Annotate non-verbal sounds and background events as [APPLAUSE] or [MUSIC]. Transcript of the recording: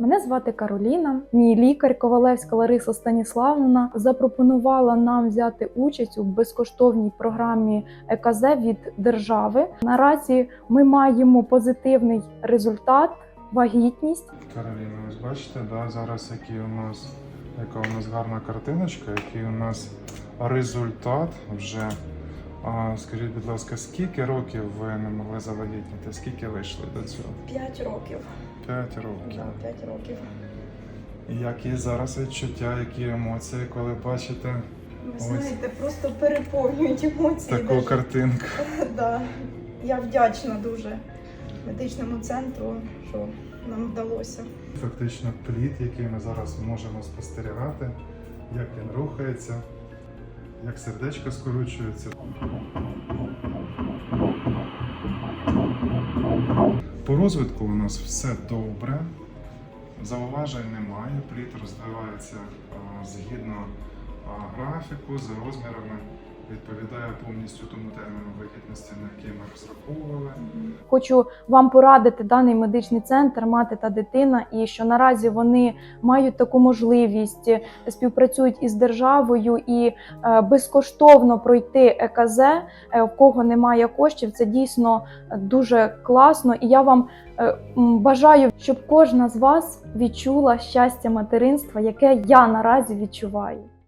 Мене звати Кароліна. Мій лікар Ковалевська Лариса Станіславовна запропонувала нам взяти участь у безкоштовній програмі ЕКЗ від держави. Наразі ми маємо позитивний результат, вагітність. Кароліна, ось бачите, да, зараз який у нас, яка у нас гарна картиночка, який у нас результат вже. А, скажіть, будь ласка, скільки років ви не могли завагітніти? Скільки вийшли до цього? 5 років. П'ять років. Да, 5 років. Які зараз відчуття, які емоції, коли бачите Ви Ось. знаєте, просто переповнюють емоції. таку даже. картинку? [LAUGHS] да. Я вдячна дуже медичному центру, що нам вдалося. Фактично плід, який ми зараз можемо спостерігати, як він рухається, як сердечко скорочується. По розвитку у нас все добре, зауважень немає, плід розвивається згідно графіку, за розмірами, відповідає повністю тому терміну вагітності, на який ми розраховували. Хочу вам порадити даний медичний центр мати та дитина, і що наразі вони мають таку можливість, е, співпрацюють із державою і е, безкоштовно пройти ЕКЗ, е, в кого немає коштів. Це дійсно дуже класно. І я вам бажаю, щоб кожна з вас відчула щастя материнства, яке я наразі відчуваю.